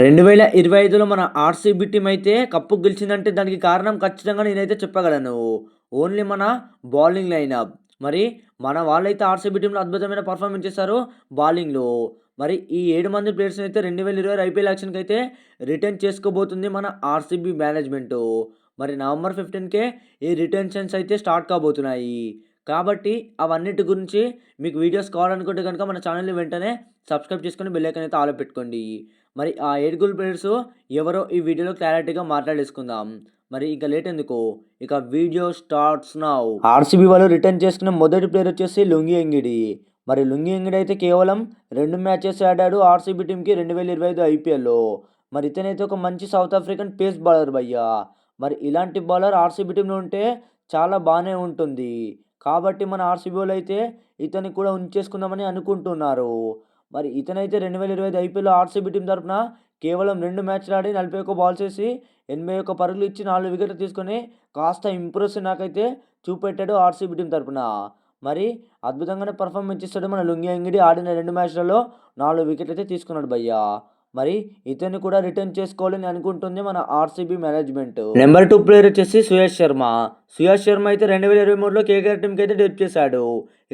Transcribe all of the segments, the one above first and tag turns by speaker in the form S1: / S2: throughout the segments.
S1: రెండు వేల ఇరవై ఐదులో మన ఆర్సీబీ టీం అయితే కప్పు గెలిచిందంటే దానికి కారణం ఖచ్చితంగా నేనైతే చెప్పగలను. ఓన్లీ మన బౌలింగ్ లైనప్. మరి మన వాళ్ళైతే ఆర్సీబీ టీంలో అద్భుతమైన పర్ఫార్మెన్స్ చేశారు బౌలింగ్లో. మరి ఈ ఏడు మంది ప్లేయర్స్ని అయితే రెండు వేల ఇరవై ఐపీఎల్ యాక్షన్కి అయితే రిటర్న్ చేసుకోబోతుంది మన ఆర్సీబీ మేనేజ్మెంట్. మరి నవంబర్ ఫిఫ్టీన్కే ఈ రిటెన్షన్స్ అయితే స్టార్ట్ కాబోతున్నాయి. కాబట్టి అవన్నిటి గురించి మీకు వీడియోస్ కావాలనుకుంటే కనుక మన ఛానల్ని వెంటనే సబ్స్క్రైబ్ చేసుకొని బెల్లైకన్ అయితే ఆలో పెట్టుకోండి. మరి ఆ ఏడుగురు ప్లేయర్స్ ఎవరో ఈ వీడియోలో క్లారిటీగా మాట్లాడేసుకుందాం. మరి ఇక లేట్ ఎందుకు? ఇక వీడియో స్టార్ట్స్ నౌ. ఆర్సీబీ వాళ్ళు రిటర్న్ చేసుకున్న మొదటి ప్లేయర్ వచ్చేసి లుంగి ఎంగిడి. మరి లుంగి ఎంగిడి అయితే కేవలం రెండు మ్యాచెస్ ఆడాడు ఆర్సీబీ టీంకి రెండు వేల ఇరవై ఐదు ఐపీఎల్లో. మరి ఇతనైతే ఒక మంచి సౌత్ ఆఫ్రికన్ పేస్ బౌలర్ భయ్యా. మరి ఇలాంటి బౌలర్ ఆర్సీబీ టీంలో ఉంటే చాలా బాగానే ఉంటుంది. కాబట్టి మన ఆర్సీబీ వాళ్ళు అయితే ఇతన్ని కూడా ఉంచేసుకుందామని అనుకుంటున్నారు. మరి ఇతనైతే రెండు వేల ఇరవై ఐదు ఐపీఎల్ ఆర్సీబీ టీం తరపున కేవలం రెండు మ్యాచ్లు ఆడి నలభై ఒక్క బాల్స్ వేసి ఎనభై ఒక్క పరుగులు ఇచ్చి నాలుగు వికెట్లు తీసుకొని కాస్త ఇంప్రెస్ నాకైతే చూపెట్టాడు ఆర్సీబీ టీం తరపున. మరి అద్భుతంగానే పర్ఫార్మెన్స్ ఇస్తాడు మన లుంగి అంగిడి ఆడిన రెండు మ్యాచ్లలో నాలుగు వికెట్లు అయితే తీసుకున్నాడు భయ్యా. మరి ఇతన్ని కూడా రిటర్న్ చేసుకోవాలని అనుకుంటుంది మన RCB management number two player వచ్చేసి సుయేష్ శర్మ. సుయేష్ శర్మ అయితే రెండు వేల ఇరవై మూడులో కేకేఆర్ టీంకి అయితే డెప్ చేశాడు.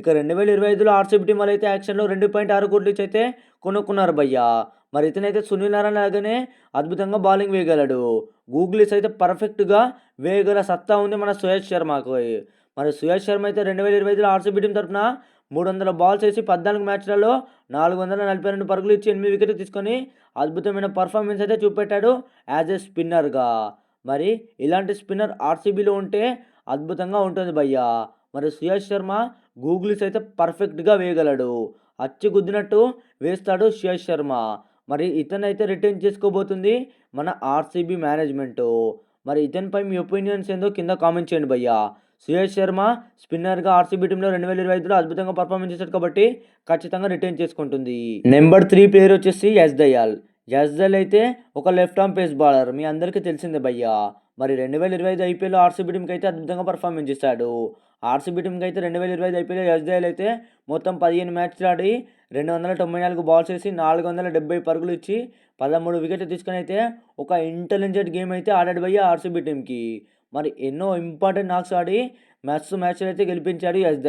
S1: ఇక రెండు వేల ఇరవై ఐదులో ఆర్సీబీ టీం వాళ్ళు అయితే యాక్షన్లో రెండు పాయింట్ ఆరు కోట్లు ఇచ్చి అయితే కొనుక్కున్నారు భయ్యా. మరి ఇతనైతే సునీల్ నారాయణ లాగానే అద్భుతంగా బౌలింగ్ వేయగలడు. గూగ్లీస్ అయితే పర్ఫెక్ట్గా వేయగల సత్తా ఉంది మన సుయేష్ శర్మకు. మరి సుయేష్ శర్మ అయితే రెండు వేల ఇరవై ఐదులో ఆర్సీబీ టీం తరఫున మూడు వందల బాల్స్ వేసి పద్నాలుగు మ్యాచ్లలో నాలుగు వందల నలభై రెండు పరుగులు ఇచ్చి ఎనిమిది వికెట్లు తీసుకొని అద్భుతమైన పర్ఫార్మెన్స్ అయితే చూపెట్టాడు యాజ్ ఏ స్పిన్నర్గా. మరి ఇలాంటి స్పిన్నర్ ఆర్సీబీలో ఉంటే అద్భుతంగా ఉంటుంది భయ్యా. మరి సుయేష్ శర్మ గూగుల్స్ అయితే పర్ఫెక్ట్గా వేయగలడు. అచ్చి గుద్దినట్టు వేస్తాడు సుయేష్ శర్మ. మరి ఇతనైతే రిటర్న్ చేసుకోబోతుంది మన ఆర్సీబీ మేనేజ్మెంట్. మరి ఇతనిపై మీ ఒపీనియన్స్ ఏందో కింద కామెంట్ చేయండి భయ్యా. సుయేష్ శర్మ స్పిన్నర్గా ఆర్సీబీ టీంలో రెండు వేల ఇరవై ఐదులో అద్భుతంగా పర్ఫార్మెన్స్ చేశాడు కాబట్టి ఖచ్చితంగా రిటర్న్ చేసుకుంటుంది. నెంబర్ త్రీ ప్లేయర్ వచ్చేసి ఎస్ దయాల్. ఎస్ దయాల్ అయితే ఒక లెఫ్ట్ ఆర్మ్ పేస్ బౌలర్. మీ అందరికీ తెలిసిందే భయ్యా. మరి రెండు వేల ఇరవై ఐదు ఐపీఎల్ ఆర్సీబీ టీంకి అయితే అద్భుతంగా పర్ఫార్మెన్స్ చేశాడు. ఆర్సీబీ టీంకి అయితే రెండు వేల ఇరవై ఐదు ఐపీఎల్ యస్ అయితే మొత్తం పదిహేను మ్యాచ్లు ఆడి రెండు వందల తొంభై నాలుగు బాల్స్ వేసి నాలుగు వందల డెబ్బై పరుగులు ఇచ్చి పదమూడు వికెట్లు తీసుకొని అయితే ఒక ఇంటెలిజెంట్ గేమ్ అయితే ఆడాడు పోయి ఆర్సీబీ టీంకి మరి ఎన్నో ఇంపార్టెంట్ నాక్స్ ఆడి మ్యాచ్ మ్యాచ్లు అయితే గెలిపించాడు యస్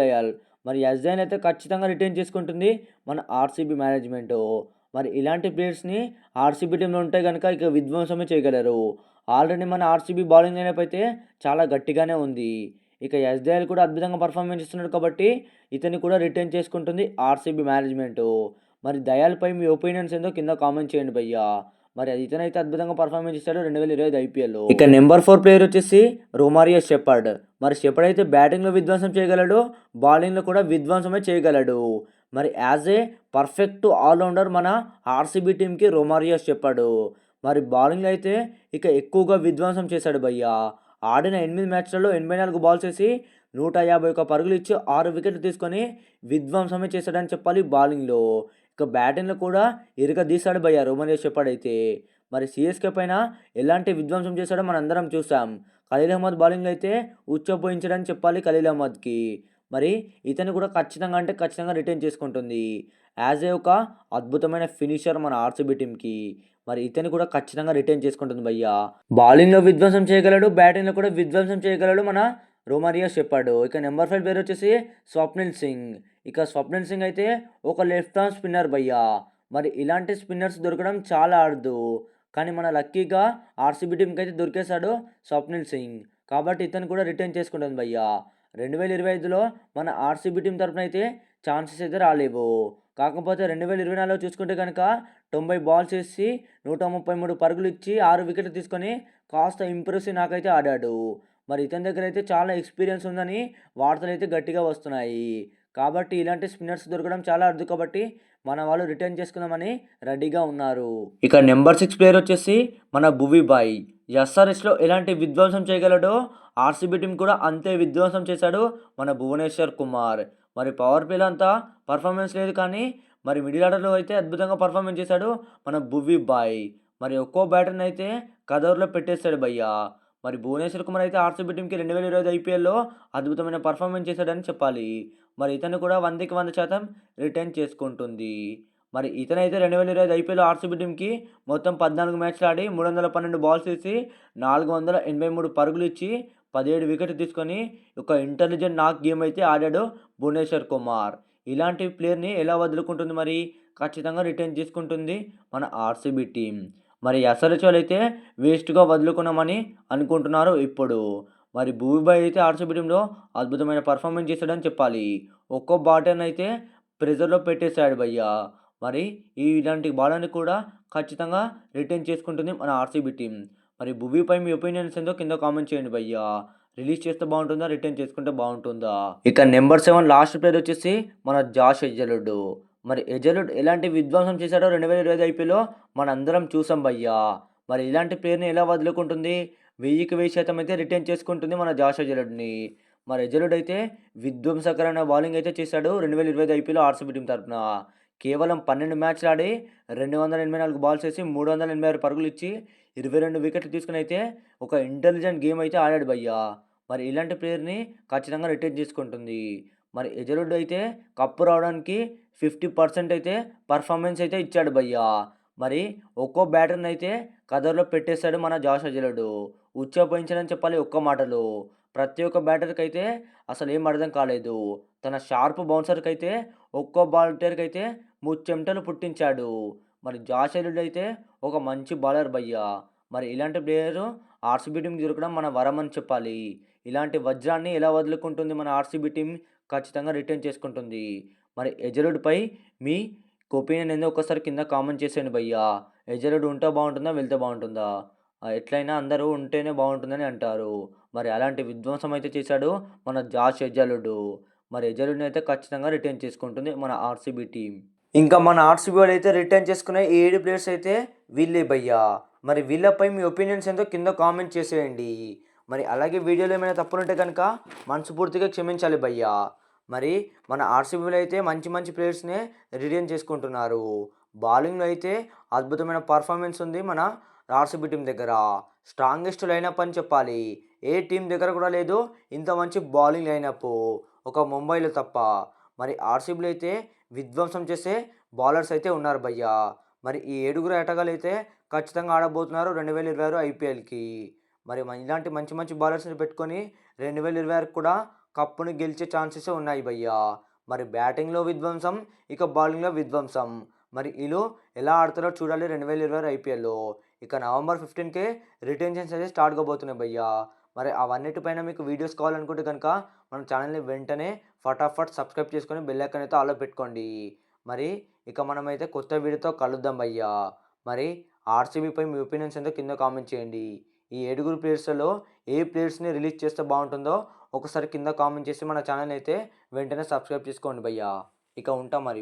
S1: మరి యస్ అయితే ఖచ్చితంగా రిటైన్ చేసుకుంటుంది మన ఆర్సీబీ మేనేజ్మెంట్. మరి ఇలాంటి ప్లేయర్స్ని ఆర్సీబీ టీంలో ఉంటే కనుక ఇక విధ్వంసమే చేయగలరు. ఆల్రెడీ మన ఆర్సీబీ బౌలింగ్ లైనప్ అయితే చాలా గట్టిగానే ఉంది. ఇక యస్ కూడా అద్భుతంగా పర్ఫార్మెన్స్ ఇస్తున్నాడు కాబట్టి ఇతన్ని కూడా రిటర్న్ చేసుకుంటుంది ఆర్సీబీ మేనేజ్మెంట్ మరి దయాల్పై మీ ఒపీనియన్స్ ఏందో కింద కామెంట్ చేయండి భయ్యా. మరి అది ఇతనైతే అద్భుతంగా పర్ఫార్మెన్స్ ఇస్తాడు రెండు వేల ఇరవై ఐదు ఐపీఎల్. ఇక నెంబర్ ఫోర్ ప్లేయర్ వచ్చేసి రోమారియో షెపర్డ్. మరి షెపర్డ్ అయితే బ్యాటింగ్లో విధ్వంసం చేయగలడు బౌలింగ్లో కూడా విధ్వంసమే చేయగలడు. మరి యాజ్ ఏ పర్ఫెక్ట్ ఆల్రౌండర్ మన ఆర్సీబీ టీంకి రోమారియో షెపర్డ్. మరి బౌలింగ్లో అయితే ఇక ఎక్కువగా విధ్వంసం చేశాడు భయ్యా. ఆడిన ఎనిమిది మ్యాచ్లలో ఎనభై నాలుగు బాల్స్ వేసి నూట యాభై ఒక పరుగులు ఇచ్చి ఆరు వికెట్లు తీసుకొని విధ్వంసమే చేశాడని చెప్పాలి బౌలింగ్లో. ఇక బ్యాటింగ్లో కూడా ఇరుక తీశాడు భయ్య రోమనేష్ చెప్పాడైతే మరి సిఎస్కే పైన ఎలాంటి విధ్వంసం చేశాడో మనం అందరం చూసాం. ఖలీల్ అహ్మద్ బౌలింగ్లో అయితే ఉచ్చపోయించడని చెప్పాలి ఖలీల్ అహ్మద్కి. మరి ఇతను కూడా ఖచ్చితంగా అంటే ఖచ్చితంగా రిటర్న్ చేసుకుంటుంది. యాజ్ ఏ ఒక అద్భుతమైన ఫినిషర్ మన ఆర్సీబీ టీంకి మరి ఇతని కూడా ఖచ్చితంగా రిటైన్ చేసుకుంటుంది భయ్యా. బౌలింగ్లో విధ్వంసం చేయగలడు బ్యాటింగ్లో కూడా విధ్వంసం చేయగలడు మన రోమారియా చెప్పాడు ఇక నెంబర్ ఫైవ్ పేరు వచ్చేసి స్వప్నిల్ సింగ్. ఇక స్వప్నిల్ సింగ్ అయితే ఒక లెఫ్ట్ ఆర్మ్ స్పిన్నర్ భయ్యా. మరి ఇలాంటి స్పిన్నర్స్ దొరకడం చాలా అరుదు. కానీ మన లక్కీగా ఆర్సీబీ టీంకి అయితే దొరికేశాడు స్వప్నిల్ సింగ్. కాబట్టి ఇతను కూడా రిటర్న్ చేసుకుంటుంది భయ్యా. రెండు వేల ఇరవై ఐదులో మన ఆర్సీబీ టీం తరఫున అయితే ఛాన్సెస్ అయితే రాలేవు. కాకపోతే రెండు వేల ఇరవై నాలుగులో చూసుకుంటే కనుక తొంభై బాల్స్ వేసి నూట ముప్పై మూడు పరుగులు ఇచ్చి ఆరు వికెట్లు తీసుకొని కాస్త ఇంప్రెసివ్ నాకైతే ఆడాడు. మరి ఇతని దగ్గర అయితే చాలా ఎక్స్పీరియన్స్ ఉందని వార్తలు అయితే గట్టిగా వస్తున్నాయి. కాబట్టి ఇలాంటి స్పిన్నర్స్ దొరకడం చాలా అరుదు కాబట్టి మన వాళ్ళు రిటర్న్ చేసుకుందామని రెడీగా ఉన్నారు. ఇక నెంబర్ సిక్స్ ప్లేయర్ వచ్చేసి మన భువి బాయ్. ఎస్ఆర్ఎస్లో ఎలాంటి విధ్వంసం చేయగలడో ఆర్సీబీ టీం కూడా అంతే విధ్వంసం చేశాడు మన భువనేశ్వర్ కుమార్. మరి పవర్ ప్లేలో అంతా పర్ఫార్మెన్స్ లేదు కానీ మరి మిడిల్ ఆర్డర్లో అయితే అద్భుతంగా పర్ఫార్మెన్స్ చేశాడు మన భువి బాయ్. మరి ఒక్కో బ్యాటర్ని అయితే కదర్లో పెట్టేస్తాడు భయ్యా. మరి భువనేశ్వర్ కుమార్ అయితే ఆర్సీబీ టీంకి రెండు వేల ఇరవై ఐదు ఐపీఎల్లో అద్భుతమైన పర్ఫార్మెన్స్ చేశాడని చెప్పాలి. మరి ఇతను కూడా వందకి వంద శాతం రిటర్న్ చేసుకుంటుంది. మరి ఇతనైతే రెండు వేల ఇరవై ఐదు ఐపీఎల్ ఆర్సీబీ టీంకి మొత్తం పద్నాలుగు మ్యాచ్లు ఆడి మూడు వందల పన్నెండు బాల్స్ వేసి నాలుగు వందల ఎనభై మూడు పరుగులు ఇచ్చి పదిహేడు వికెట్లు తీసుకొని ఒక ఇంటెలిజెంట్ నాక్ గేమ్ అయితే ఆడాడు భువనేశ్వర్ కుమార్. ఇలాంటి ప్లేయర్ని ఎలా వదులుకుంటుంది మరి? ఖచ్చితంగా రిటర్న్ తీసుకుంటుంది మన ఆర్సీబీ టీం మరి ఎస్ఆర్హెచ్ వాళ్ళు అయితే వేస్ట్గా వదులుకున్నామని అనుకుంటున్నారు ఇప్పుడు. మరి భూమిబాయ్ అయితే ఆర్సీబీ టీంలో అద్భుతమైన పర్ఫార్మెన్స్ చేశాడని చెప్పాలి. ఒక్కో బాటర్ని అయితే ప్రెజర్లో పెట్టేశాడు భయ్య. మరి ఈ ఇలాంటి బాలని కూడా ఖచ్చితంగా రిటర్న్ చేసుకుంటుంది మన ఆర్సీబీ టీం మరి భూమిపై మీ ఒపీనియన్స్ ఏందో కింద కామెంట్ చేయండి భయ్య. రిలీజ్ చేస్తే బాగుంటుందా రిటర్న్ చేసుకుంటే బాగుంటుందా? ఇక నెంబర్ సెవెన్ లాస్ట్ ప్లేయర్ వచ్చేసి మన జాష్ ఎజ్జలుడు. మరి ఎజలుడ్ ఎలాంటి విధ్వంసం చేశాడో రెండు వేల ఇరవై ఐదు ఐపీలో మనందరం చూసాం భయ్యా. మరి ఇలాంటి ప్లేయర్ని ఎలా వదులుకుంటుంది? వెయ్యికి వెయ్యి శాతం అయితే రిటర్న్ చేసుకుంటుంది మన జాషో జలుడ్ని మరి జలుడ్ అయితే విధ్వంసకరమైన బౌలింగ్ అయితే చేశాడు. రెండు వేల ఇరవై ఐదు ఐపీలో ఆర్సీబీ టీం తరఫున కేవలం పన్నెండు మ్యాచ్లు ఆడి రెండు వందల ఎనభై నాలుగు బాల్స్ వేసి మూడు వందల ఎనభై ఆరు పరుగులు ఇచ్చి ఇరవై రెండు వికెట్లు తీసుకుని అయితే ఒక ఇంటెలిజెంట్ గేమ్ అయితే ఆడాడు భయ్యా. మరి ఇలాంటి ప్లేయర్ని ఖచ్చితంగా రిటైన్ చేసుకుంటుంది. మరి ఎజరుడ్ అయితే కప్పు రావడానికి ఫిఫ్టీ పర్సెంట్ అయితే పర్ఫార్మెన్స్ అయితే ఇచ్చాడు భయ్యా. మరి ఒక్కో బ్యాటర్ని అయితే కదర్లో పెట్టేశాడు మన జాష్ అజలుడు ఉచ్చపోయించడని చెప్పాలి ఒక్క మాటలో. ప్రతి ఒక్క బ్యాటర్కి అయితే అసలు ఏం అర్థం కాలేదు. తన షార్ప్ బౌన్సర్కి అయితే ఒక్కో బాల్టర్కి అయితే ముచ్చెమటలు పుట్టించాడు. మరి జాష్ అయితే ఒక మంచి బౌలర్ భయ్యా. మరి ఇలాంటి ప్లేయర్ ఆర్సీబీ టీంకి దొరకడం మన వరం అని చెప్పాలి. ఇలాంటి వజ్రాన్ని ఎలా వదులుకుంటుంది మన ఆర్సీబీ టీం ఖచ్చితంగా రిటర్న్ చేసుకుంటుంది. మరి ఎజరుడ్పై మీ ఒపీనియన్ ఏందో ఒకసారి కింద కామెంట్ చేసేయండి భయ్యా. ఎజరుడ్ ఉంటే బాగుంటుందా వెళ్తే బాగుంటుందా? ఎట్లయినా అందరూ ఉంటేనే బాగుంటుందని అంటారు. మరి అలాంటి విధ్వంసం అయితే చేశాడు మన జాష్ ఎజలుడు మరి ఎజలుడిని అయితే ఖచ్చితంగా రిటర్న్ చేసుకుంటుంది మన ఆర్సీబీ టీం ఇంకా మన ఆర్సీబీ వాళ్ళు అయితే రిటర్న్ చేసుకునే ఏడు ప్లేయర్స్ అయితే వీళ్ళే భయ్యా. మరి వీళ్ళపై మీ ఒపీనియన్స్ ఏందో కింద కామెంట్ చేసేయండి. మరి అలాగే వీడియోలో ఏమైనా తప్పులు ఉంటే కనుక మనస్ఫూర్తిగా క్షమించాలి భయ్యా. మరి మన ఆర్సీబీలో అయితే మంచి మంచి ప్లేయర్స్నే రిటర్న్ చేసుకుంటున్నారు. బౌలింగ్లో అయితే అద్భుతమైన పర్ఫార్మెన్స్ ఉంది మన ఆర్సీబీ టీం దగ్గర. స్ట్రాంగెస్ట్ లైనప్ అని చెప్పాలి. ఏ టీం దగ్గర కూడా లేదు. ఇంత మంచి బౌలింగ్ లైనప్. ఒక ముంబైలో తప్ప. మరి ఆర్సీబీలో అయితే విధ్వంసం చేసే బౌలర్స్ అయితే ఉన్నారు భయ్యా. మరి ఈ ఏడుగురు ఆటగాళ్ళు అయితే ఖచ్చితంగా ఆడబోతున్నారు రెండు వేల ఇరవై ఆరు ఐపీఎల్కి. మరి ఇలాంటి మంచి మంచి బౌలర్స్ని పెట్టుకొని రెండు వేల ఇరవై ఆరుకు కూడా కప్పును గెలిచే ఛాన్సెస్ ఉన్నాయి భయ్యా. మరి బ్యాటింగ్లో విధ్వంసం ఇక బౌలింగ్లో విధ్వంసం. మరి వీళ్ళు ఎలా ఆడతారో చూడాలి రెండు వేల ఇరవై ఆరు ఐపీఎల్లో. ఇక నవంబర్ ఫిఫ్టీన్కే రిటెన్షన్స్ అయితే స్టార్ట్ కాబోతున్నాయి భయ్యా. మరి అవన్నిటిపైన మీకు వీడియోస్ కావాలనుకుంటే కనుక మన ఛానల్ని వెంటనే ఫటాఫట్ సబ్స్క్రైబ్ చేసుకొని బెల్ ఐకాన్ అయితే ఆలో పెట్టుకోండి. మరి ఇక మనమైతే కొత్త వీడియోతో కలుద్దాం భయ్యా. మరి ఆర్సీబీపై మీ ఒపీనియన్స్ ఎంతో కింద కామెంట్ చేయండి. ఈ ఏడుగురు ప్లేయర్స్లో ఏ ప్లేయర్స్ని రిలీజ్ చేస్తే బాగుంటుందో ఒకసారి కింద కామెంట్ చేసి మన ఛానల్ అయితే వెంటనే సబ్స్క్రైబ్ చేసుకోండి భయ్యా. ఇక ఉంటాం మరి.